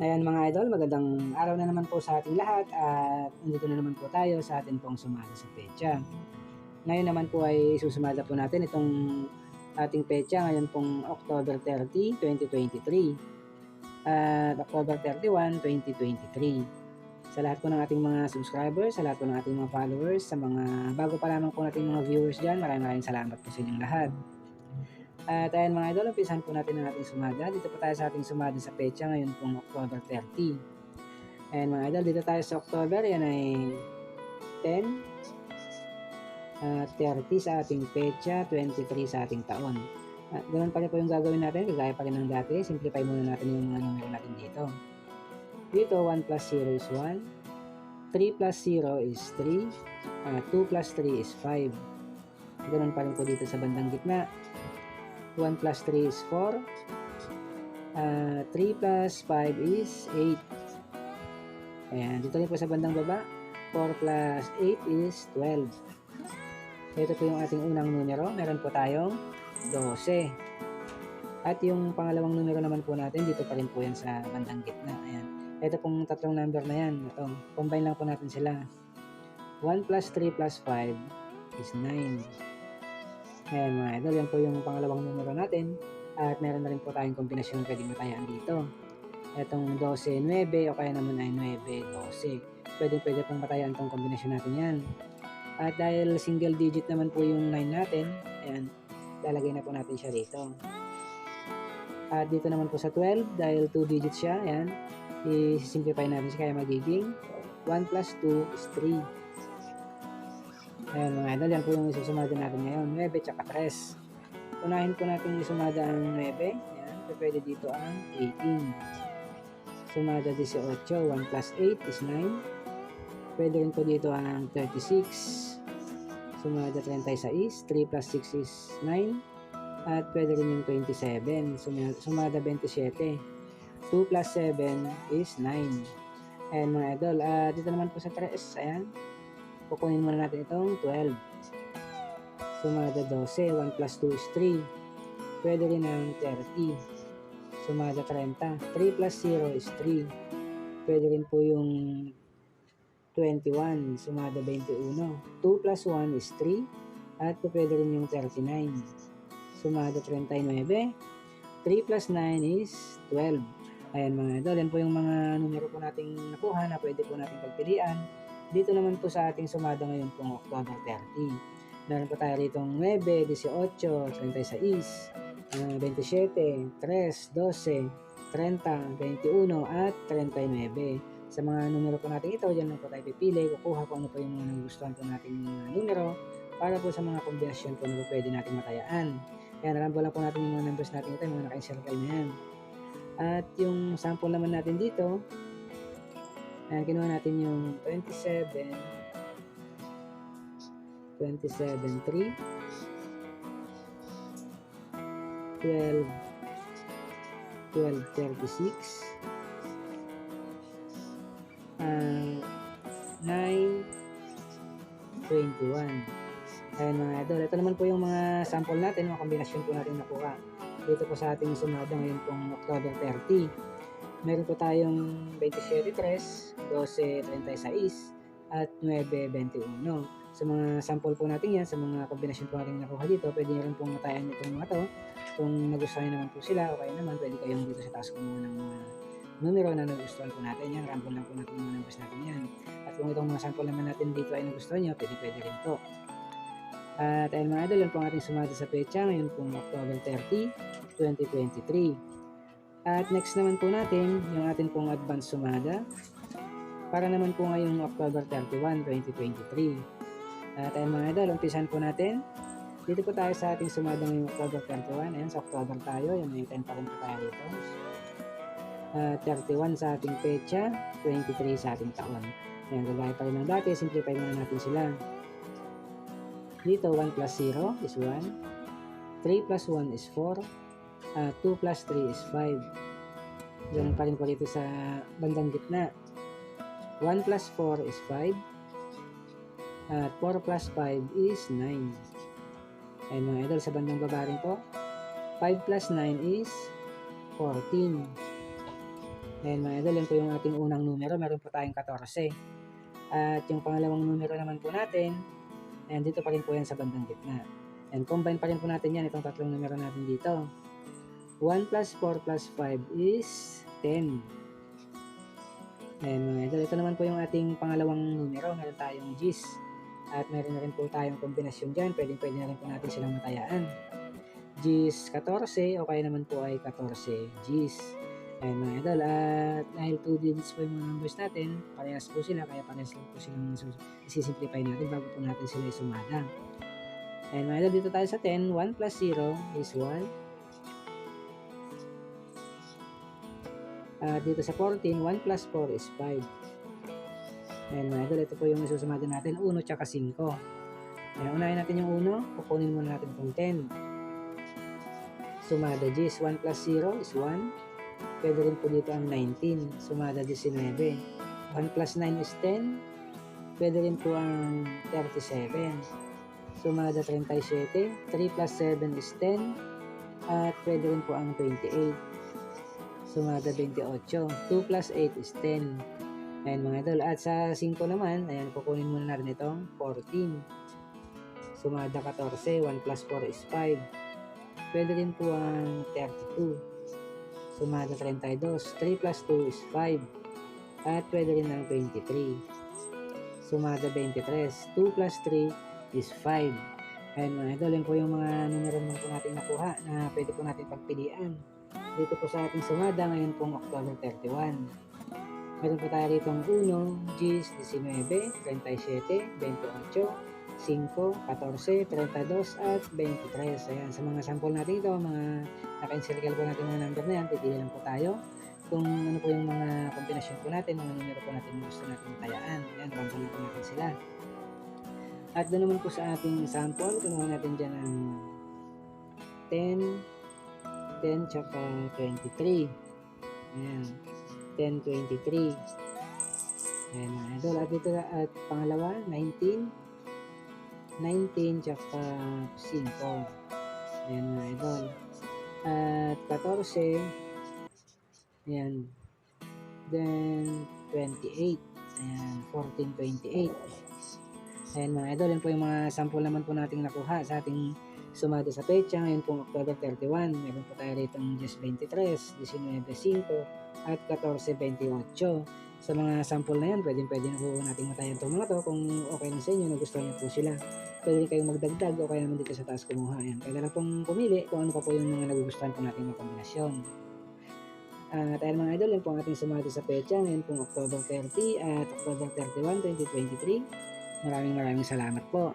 Ayan mga idol, magandang araw na naman po sa ating lahat at nandito na naman po tayo sa ating pong sumada sa pecha. Ngayon naman po ay susumada po natin itong ating pecha ngayon pong October 30, 2023 at October 31, 2023. Sa lahat po ng ating mga subscribers, sa lahat po ng ating mga followers, sa mga bago pa lamang po nating mga viewers dyan, maraming maraming salamat po sa inyong lahat. At ayan mga idol, umpisahan po natin ang ating sumada. Dito po tayo sa ating sumada sa pecha ngayon pong October 30. Ayan mga idol, dito tayo sa October, yan ay 10, at 30 sa ating pecha, 23 sa ating taon. At ganun pa rin po yung gagawin natin, kagaya pa rin ng dati, simplify muna natin yung mga numero natin dito. Dito, 1 plus 0 is 1, 3 plus 0 is 3, at 2 plus 3 is 5. Ganun pa rin po dito sa bandang gitna. 1 plus 3 is 4. Uh, 3 plus 5 is 8. Ayan, dito rin po sa bandang baba. 4 plus 8 is 12. Ito po yung ating unang numero. Meron po tayong 12. At yung pangalawang numero naman po natin, dito pa rin po yan sa bandang gitna. Ayan. Ito pong tatlong number na yan. Ito, combine lang po natin sila. 1 plus 3 plus 5 is 9. Ayan mga idol, yan po yung pangalawang numero natin. At meron na rin po tayong kombinasyon pwedeng matayaan dito. Itong 12-9 o kaya naman ay 9-12. Pwede pwede pong matayaan itong kombinasyon natin yan. At dahil single digit naman po yung 9 natin, ayan, lalagay na po natin siya dito. At dito naman po sa 12, dahil 2 digits siya, ayan, i-simplify natin siya kaya magiging 1 plus 2 is 3. Ayan mga idol, yan po yung isusumada natin ngayon. 9 tsaka 3. Unahin po natin isumada ang 9. Ayan, so pwede dito ang 18. Sumada 18. 1 plus 8 is 9. Pwede rin po dito ang 36. Sumada 36. 3 plus 6 is 9. At pwede rin yung 27. Sumada, sumada 27. 2 plus 7 is 9. Ayan mga idol. Uh, dito naman po sa 3. Ayan kukunin muna natin itong 12. Sumada 12. 1 plus 2 is 3. Pwede rin ang 30. Sumada 30. 3 plus 0 is 3. Pwede rin po yung 21. Sumada 21. 2 plus 1 is 3. At pwede rin yung 39. Sumada 39. 3 plus 9 is 12. Ayan mga idol, yan po yung mga numero po nating nakuha na pwede po nating pagpilian dito naman po sa ating sumada ngayon pong October 30. Meron po tayo rito 9, 18, 36, 27, 3, 12, 30, 21 at 39. Sa mga numero po natin ito, dyan lang po tayo pipili, kukuha po ano po yung mga nagustuhan po natin mga numero para po sa mga kombinasyon po na po pwede natin matayaan. Kaya narambo lang po natin yung mga numbers natin ito, yung mga naka-circle na yan. At yung sample naman natin dito, Ayan, kinuha natin yung 27, 27, 3, 12, 12, 36, uh, 9, 21. Ayan mga idol. Ito naman po yung mga sample natin, mga kombinasyon po natin nakuha. Dito po sa ating sumada ngayon pong October 30. Meron po tayong 27, 3, 12, 36, at 9.21. Sa mga sample po natin yan, sa mga kombinasyon po natin nakuha dito, pwede nyo rin pong matayan itong mga to. Kung nagustuhan naman po sila, o kaya naman, pwede kayong dito sa taas kumuha ng mga numero na nagustuhan po natin yan. Ramble lang po natin mga numbers natin yan. At kung itong mga sample naman natin dito ay nagustuhan nyo, pwede pwede rin po. At ayun mga idol, yan po ang ating sumati sa pecha. Ngayon pong October 30, 2023. At next naman po natin, yung ating pong advance sumada para naman po ngayong October 31, 2023. At ayun mga idol, umpisan po natin. Dito po tayo sa ating sumada ngayong October 31. Ayan, sa October tayo. Yung may 10 pa rin po tayo dito. Uh, 31 sa ating pecha, 23 sa ating taon. Ayan, gagaya pa rin ng dati. Simplify muna natin sila. Dito, 1 plus 0 is 1. 3 plus 1 is 4. Uh, 2 plus 3 is 5. Ganun pa rin po dito sa bandang gitna. 1 plus 4 is 5. At 4 plus 5 is 9. Ayan mga idol, sa bandang baba rin po. 5 plus 9 is 14. Ayan mga idol, yan po yung ating unang numero. Meron po tayong 14. At yung pangalawang numero naman po natin, ayan dito pa rin po yan sa bandang gitna. And combine pa rin po natin yan, itong tatlong numero natin dito. 1 plus 4 plus 5 is 10. Ayan mga ito naman po yung ating pangalawang numero. Meron tayong G's. At meron na rin po tayong kombinasyon dyan. Pwede, pwede na rin po natin silang matayaan. G's 14 o kaya naman po ay 14 G's. Ayan mga idol. At dahil 2 digits po yung mga numbers natin, parehas po sila. Kaya parehas lang po silang isisimplify natin bago po natin sila isumada. Ayan mga idol, dito tayo sa 10. 1 plus 0 is 1. At dito sa 14, 1 plus 4 is 5. Ayan mga ito po yung isusumada natin, 1 tsaka 5. Ayan, unahin natin yung 1, kukunin muna natin itong 10. Sumada G's, 1 plus 0 is 1. Pwede rin po dito ang 19, sumada 19. 1 plus 9 is 10. Pwede rin po ang 37. Sumada 37. 3 plus 7 is 10. At pwede rin po ang 28. Sumada 28. 2 plus 8 is 10. Ayan mga idol. At sa 5 naman, ayan, kukunin muna natin itong 14. Sumada 14. 1 plus 4 is 5. Pwede rin po ang 32. Sumada 32. 3 plus 2 is 5. At pwede rin ang 23. Sumada 23. 2 plus 3 is 5. Ayan mga idol, yan po yung mga numero po natin nakuha na pwede po natin pagpilian. Dito po sa ating sumada ngayon pong October 31. Meron po tayo rito ang 1, G's, 19, 37, 28, 5, 14, 32, at 23. Ayan, sa mga sample natin ito, mga naka-encircle po natin mga number na yan, pipili lang po tayo kung ano po yung mga kombinasyon po natin, mga numero po natin na gusto natin tayaan. Ayan, banggalin po natin sila. At doon naman po sa ating sample, kunuha natin dyan ang 10, 10 tsaka 23. Ayan. 10, 23. Ayan mga idol. At dito at pangalawa, 19. 19 tsaka 5. Ayan mga idol. At 14. Ayan. Then 28. Ayan. 14, 28. Ayan mga idol. Yan po yung mga sample naman po nating nakuha sa ating sumada sa pecha. Ngayon pong October 31. Meron po tayo rito ng 10, 23, 19, 5, at 14.28. Sa mga sample na yan, pwedeng pwede na po natin matayan itong mga to kung okay lang sa inyo, nagustuhan niyo po sila. Pwede kayong magdagdag o kaya naman dito sa taas kumuha. Yan. Kaya lang pong pumili kung ano pa po yung mga nagugustuhan po natin mga kombinasyon. At ayun mga idol, yan po ang ating sumati sa pecha. Ngayon pong October 30 at October 31, 2023. Maraming maraming salamat po.